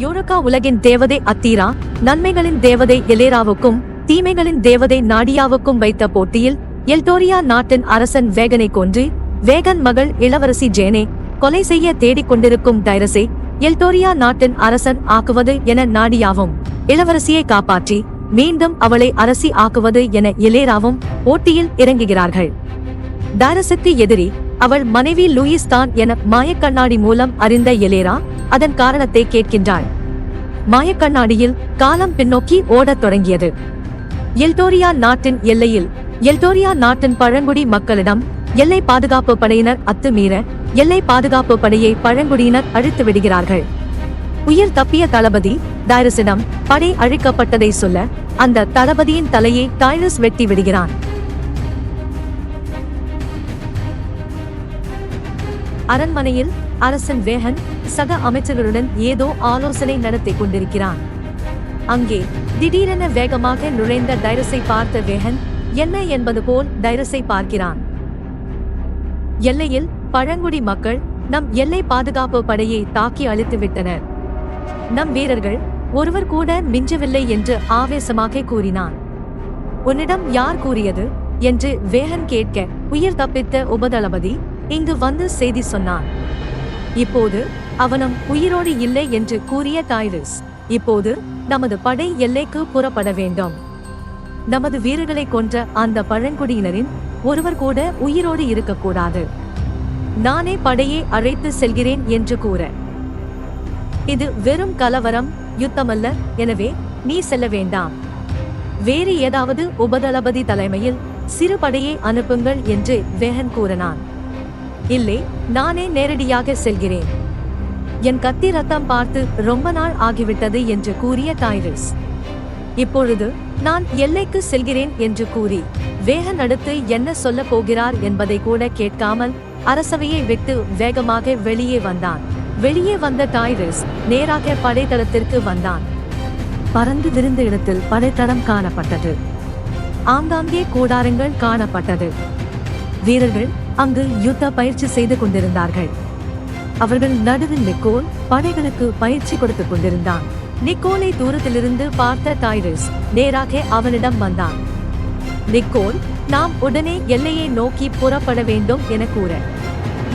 யோனகா உலகின் தேவதை அத்தீரா நன்மைகளின் தேவதை எலேராவுக்கும் தீமைகளின் தேவதை நாடியாவுக்கும் வைத்த போட்டியில் எல்டோரியா நாட்டின் அரசன் வேகனை கொன்று வேகன் மகள் இளவரசி ஜேனே கொலை செய்ய தேடிக் கொண்டிருக்கும் டைரஸை எல்டோரியா நாட்டின் அரசன் ஆக்குவது என நாடியாவும் இளவரசியை காப்பாற்றி மீண்டும் அவளை அரசி ஆக்குவது என எலேராவும் போட்டியில் இறங்குகிறார்கள். டைரஸுக்கு எதிரி அவள் மனைவி லூயிஸ் தான் என மாயக்கண்ணாடி மூலம் அறிந்த எலேரா அதன் காரணத்தை கேட்கின்றாள். மாயக்கண்ணாடியில் காலம் பின்னோக்கி ஓடத் தொடங்கியது. எல்டோரியா நாட்டின் எல்லையில் எல்டோரியா நாட்டின் பழங்குடி மக்களிடம் எல்லை பாதுகாப்பு படையினர் அத்துமீற எல்லை பாதுகாப்பு படையை பழங்குடியினர் அழித்து விடுகிறார்கள். உயிர் தப்பிய தளபதி டைரஸிடம் படை அழிக்கப்பட்டதை சொல்ல அந்த தளபதியின் தலையை டைரஸ் வெட்டி விடுகிறான். அரண்மனையில் அரசன் வேகன் சக அமைச்சர்களுடன் ஏதோ ஆலோசனை நடத்திக் கொண்டிருக்கிறான். அங்கே திடீரென வேகமாக நுழைந்த டைரஸை பார்த்த வேகன் என்ன என்பது போல் டைரஸை பார்க்கிறான். எல்லையில் பழங்குடி மக்கள் நம் எல்லை பாதுகாப்பு படையை தாக்கி அழித்து விட்டனர் நம் வீரர்கள் ஒருவர் கூட மிஞ்சவில்லை என்று ஆவேசமாக கூறினான். உன்னிடம் யார் கூறியது? என்று வேகன் கேட்க உயிர் தப்பித்த உபதளபதி இங்கு வந்து செய்தி சொன்னான். இப்போது அவனும் உயிரோடு இல்லை என்று கூறிய டைரஸ் இப்போது நமது படை எல்லைக்கு புறப்பட வேண்டும். நமது வீரர்களை கொன்ற அந்த பழங்குடியினரின் ஒருவர் கூட உயிரோடு இருக்கக்கூடாது. நானே படையை அழைத்து செல்கிறேன் என்று கூற. இது வெறும் கலவரம் யுத்தமல்ல எனவே நீ செல்ல வேண்டாம். வேறு ஏதாவது உபதளபதி தலைமையில் சிறு படையை அனுப்புங்கள் என்று வேகன் கூறினான். இல்லை நானே நேரடியாக செல்கிறேன். என் கத்தி ரத்தம் பார்த்து ரொம்ப நாள் ஆகிவிட்டது என்று கூறிய டைரிஸ். இப்பொழுது நான் எல்லைக்கு செல்கிறேன் என்று கூறி வேக நடத்து என்ன சொல்ல போகிறார் என்பதை கூட கேட்காமல் அரசவையை விட்டு வேகமாக வெளியே வந்தான். வெளியே வந்த டைரிஸ் நேராக படைத்தளத்திற்கு வந்தான். பறந்து விருந்த இடத்தில் படைத்தளம் காணப்பட்டது. ஆங்காங்கே கூடாரங்கள் காணப்பட்டது. வீரர்கள் அங்கு யுத்த பயிற்சி செய்து கொண்டிருந்தார்கள். அவர்கள் நடுவில் நிக்கோல் படைகளுக்கு பயிற்சி கொடுத்துக் கொண்டிருந்தான். நிக்கோலை தூரத்திலிருந்து பார்த்த டைரஸ் நேராக அவனிடம் வந்தான். நிக்கோல் நாம் உடனே எல்லையை நோக்கி புறப்பட வேண்டும் என கூற.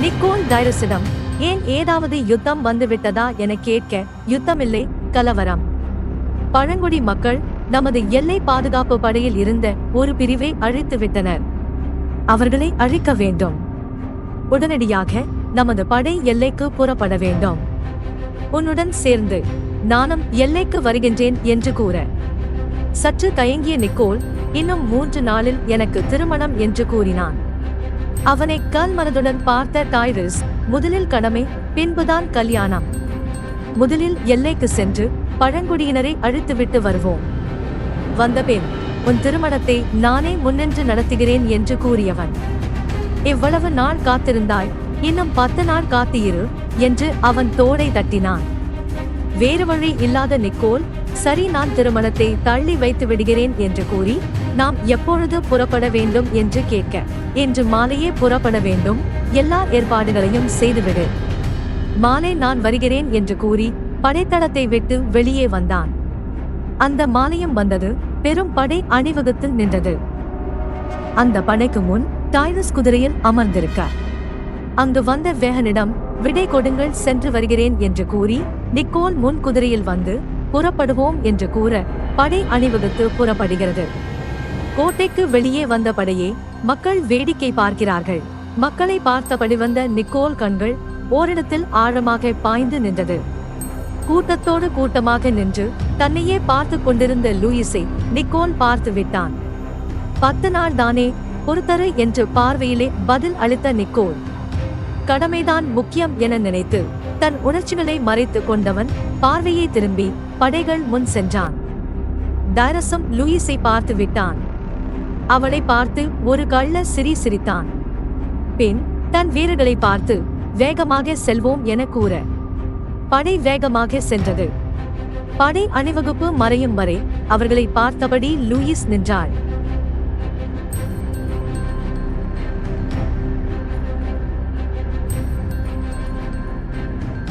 நிக்கோல் டைரஸிடம் ஏன் ஏதாவது யுத்தம் வந்துவிட்டதா என கேட்க யுத்தமில்லை கலவரம். பழங்குடி மக்கள் நமது எல்லை பாதுகாப்பு படையில் இருந்த ஒரு பிரிவை அழித்து விட்டனர் அவர்களை அழிக்க வேண்டும். உடனடியாக நமது படை எல்லைக்கு புறப்பட வேண்டும். உன்னுடன் சேர்ந்து நானும் எல்லைக்கு வருகின்றேன் என்று கூற. சற்று தயங்கிய நிக்கோல் இன்னும் மூன்று நாளில் எனக்கு திருமணம் என்று கூறினான். அவனை கல் மனதுடன் பார்த்த டைரஸ் முதலில் கடமை பின்புதான் கல்யாணம். முதலில் எல்லைக்கு சென்று பழங்குடியினரை அழித்துவிட்டு வருவோம். வந்த உன் திருமணத்தை நானே முன்னின்று நடத்துகிறேன் என்று கூறியவன். இவ்வளவு நாள் காத்திருந்தாய் இன்னும் பத்து நாள் காத்திரு என்று அவன் தோடை தட்டினான். வேறு வழி இல்லாத நிக்கோல் சரி நான் திருமணத்தை தள்ளி வைத்து விடுகிறேன் என்று கூறி நாம் எப்பொழுது புறப்பட வேண்டும் என்று கேட்க இன்று மாலையே புறப்பட வேண்டும் எல்லா ஏற்பாடுகளையும் செய்துவிடு. மாலை நான் வருகிறேன் என்று கூறி படைத்தளத்தை விட்டு வெளியே வந்தான். அந்த மாலையும் வந்தது பெரும் படை அணிவகுத்தில் நின்றது. அந்த படைக்கு முன் டைரஸ் குதிரையில் அமர்ந்திருக்க அங்கு வந்த வேகனிடம் விடை கொடுங்கள் சென்று வருகிறேன் என்று கூறி நிக்கோல் முன் குதிரையில் வந்து புறப்படுவோம் என்று கூற படை அணிவகுத்து புறப்படுகிறது. கோட்டைக்கு வெளியே வந்த படையே மக்கள் வேடிக்கை பார்க்கிறார்கள். மக்களை பார்த்தபடி வந்த நிக்கோல் கண்கள் ஓரிடத்தில் ஆழமாக பாய்ந்து நின்றது. கூட்டத்தோடு கூட்டமாக நின்று தன்னையே பார்த்து கொண்டிருந்த லூயிஸை நிக்கோன் பார்த்து விட்டான். பத்து நாள் தானே பொறுத்தரு என்று பார்வையிலே பதில் அளித்த நிக்கோல். கடமைதான் முக்கியம் என நினைத்து தன் உணர்ச்சிகளை மறைத்துக் கொண்டவன் பார்வையை திரும்பி படைகள் முன் சென்றான். டைரஸும் லூயிஸை பார்த்து விட்டான். அவளை பார்த்து ஒரு கள்ள சிரி சிரித்தான். பின் தன் வீரர்களை பார்த்து வேகமாக செல்வோம் என கூற படை வேகமாக சென்றது. படை அணிவகுப்பு மறையும் வரை அவர்களை பார்த்தபடி லூயிஸ் நின்றாள்